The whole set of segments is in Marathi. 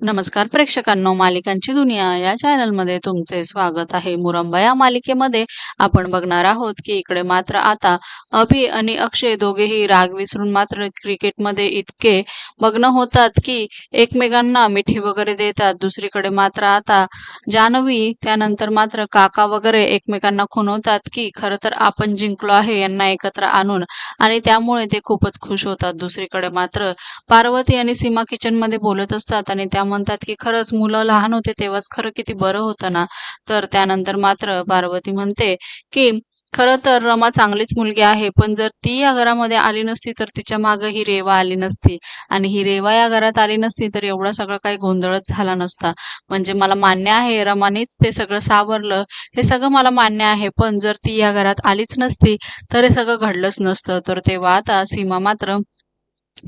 नमस्कार प्रेक्षकांनो मालिकांची दुनिया या चॅनलमध्ये तुमचे स्वागत आहे. मुरंबा या मालिकेमध्ये आपण बघणार आहोत की इकडे मात्र आता अभि आणि अक्षय दोघेही राग विसरून मात्र क्रिकेटमध्ये इतके मग्न होतात की एकमेकांना मिठी वगैरे देतात. दुसरीकडे मात्र आता जानवी त्यानंतर मात्र काका वगैरे एकमेकांना खुनवतात की खरं तर आपण जिंकलो आहे यांना एकत्र आणून. आणि त्यामुळे ते खूपच खुश होतात. दुसरीकडे मात्र पार्वती आणि सीमा किचनमध्ये बोलत असतात आणि त्या म्हणतात की खरंच मुलं लहान होते तेव्हाच खरं किती बरं होतं ना. तर त्यानंतर मात्र पार्वती म्हणते की खरं तर रमा चांगलीच मुलगी आहे पण जर ती या घरामध्ये आली नसती तर तिच्यामागे ही रेवा आली नसती. आणि ही रेवा या घरात आली नसती तर एवढा सगळं काही गोंधळच झाला नसता. म्हणजे मला मान्य आहे रमानेच ते सगळं सावरलं. हे सगळं मला मान्य आहे पण जर ती या घरात आलीच नसती तर हे सगळं घडलंच नसतं. तर तेव्हा आता सीमा मात्र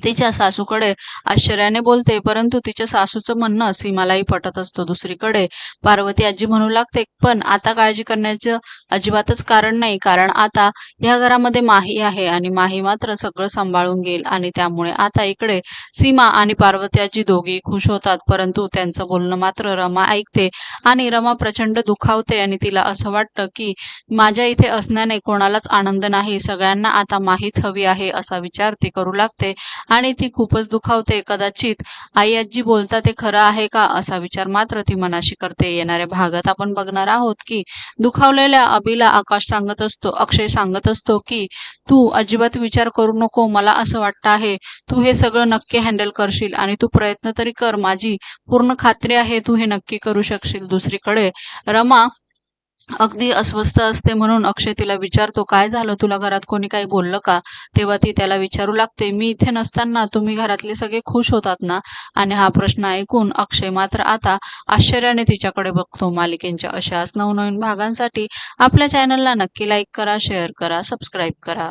तिच्या सासूकडे आश्चर्याने बोलते परंतु तिच्या सासूचं म्हणणं सीमालाही पटत असतं दुसरीकडे. पार्वती आजी म्हणू लागते पण आता काळजी करण्याचं अजिबातच कारण नाही कारण आता या घरामध्ये माही आहे आणि माही मात्र सगळं सांभाळून घेईल आणि त्यामुळे आता इकडे सीमा आणि पार्वती आजी दोघी खुश होतात परंतु त्यांचं बोलणं मात्र रमा ऐकते आणि रमा प्रचंड दुखावते आणि तिला असं वाटतं की माझ्या इथे असण्याने कोणालाच आनंद नाही सगळ्यांना आता माहीच हवी आहे असा विचार ती करू लागते आणि ती खूपच दुखावते. कदाचित आई आजी बोलता ते खरं आहे का असा विचार मात्र ती मनाशी करते. येणाऱ्या भागात आपण बघणार आहोत की दुखावलेल्या अभिला आकाश सांगत असतो अक्षय सांगत असतो की तू अजिबात विचार करू नको मला असं वाटतं आहे. तू हे सगळं नक्की हँडल करशील आणि तू प्रयत्न तरी कर. माझी पूर्ण खात्री आहे तू हे नक्की करू शकशील दुसरीकडे. रमा अगदी अस्वस्थ असते म्हणून अक्षय तिला विचारतो काय झालं? तुला घरात कोणी काही बोललं का? तेव्हा ती त्याला विचारू लागते मी इथे नसताना तुम्ही घरातले सगळे खुश होतात ना? आणि हा प्रश्न ऐकून अक्षय मात्र आता आश्चर्याने तिच्याकडे बघतो. मालिकेंच्या अशाच नवनवीन भागांसाठी आपल्या चॅनलला नक्की लाईक करा शेअर करा सबस्क्राईब करा.